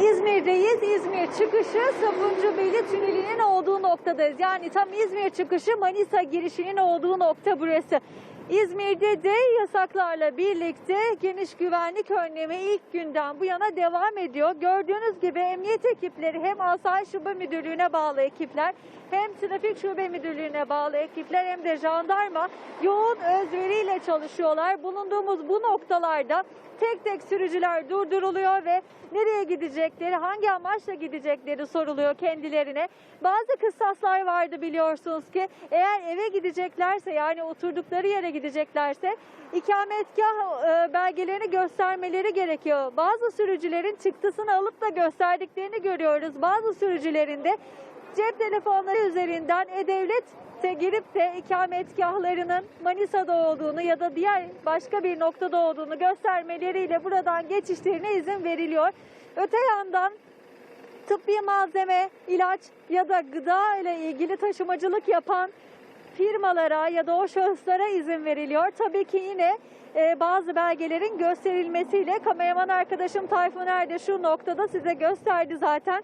İzmir'deyiz. İzmir çıkışı Sabuncubeyli Tüneli'nin olduğu noktadayız. Yani tam İzmir çıkışı Manisa girişinin olduğu nokta burası. İzmir'de de yasaklarla birlikte geniş güvenlik önlemi ilk günden bu yana devam ediyor. Gördüğünüz gibi emniyet ekipleri hem Asayiş Şube Müdürlüğü'ne bağlı ekipler hem Trafik Şube Müdürlüğü'ne bağlı ekipler hem de jandarma yoğun özveriyle çalışıyorlar. Bulunduğumuz bu noktalarda tek tek sürücüler durduruluyor ve nereye gidecekleri, hangi amaçla gidecekleri soruluyor kendilerine. Bazı kıstaslar vardı biliyorsunuz ki eğer eve gideceklerse yani oturdukları yere gideceklerse ikametgah e, belgelerini göstermeleri gerekiyor. Bazı sürücülerin çıktısını alıp da gösterdiklerini görüyoruz. Bazı sürücülerin de cep telefonları üzerinden E-Devlet'e girip de ikametgahlarının Manisa'da olduğunu ya da diğer başka bir noktada olduğunu göstermeleriyle buradan geçişlerine izin veriliyor. Öte yandan tıbbi malzeme, ilaç ya da gıda ile ilgili taşımacılık yapan firmalara ya da o şahıslara izin veriliyor. Tabii ki yine e, bazı belgelerin gösterilmesiyle kameraman arkadaşım Tayfun Erde şu noktada size gösterdi zaten.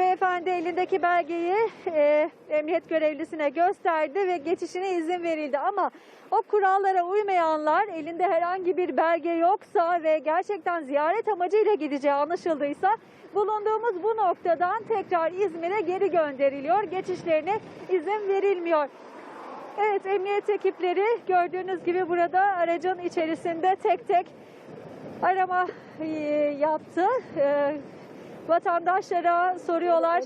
Beyefendi elindeki belgeyi e, emniyet görevlisine gösterdi ve geçişine izin verildi. Ama o kurallara uymayanlar elinde herhangi bir belge yoksa ve gerçekten ziyaret amacıyla gideceği anlaşıldıysa bulunduğumuz bu noktadan tekrar İzmir'e geri gönderiliyor. Geçişlerine izin verilmiyor. Evet emniyet ekipleri gördüğünüz gibi burada aracın içerisinde tek tek arama e, yaptı. Vatandaşlara soruyorlar.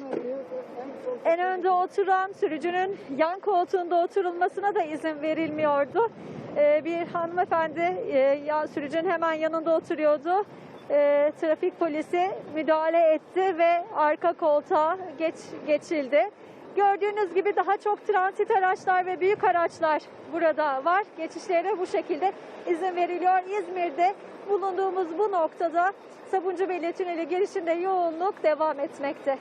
En önde oturan sürücünün yan koltuğunda oturulmasına da izin verilmiyordu. E, bir hanımefendi e, sürücünün hemen yanında oturuyordu. E, trafik polisi müdahale etti ve arka koltuğa geç geçildi. Gördüğünüz gibi daha çok transit araçlar ve büyük araçlar burada var. Geçişlerine bu şekilde izin veriliyor. İzmir'de bulunduğumuz bu noktada Sabuncu Tüneli girişinde yoğunluk devam etmekte.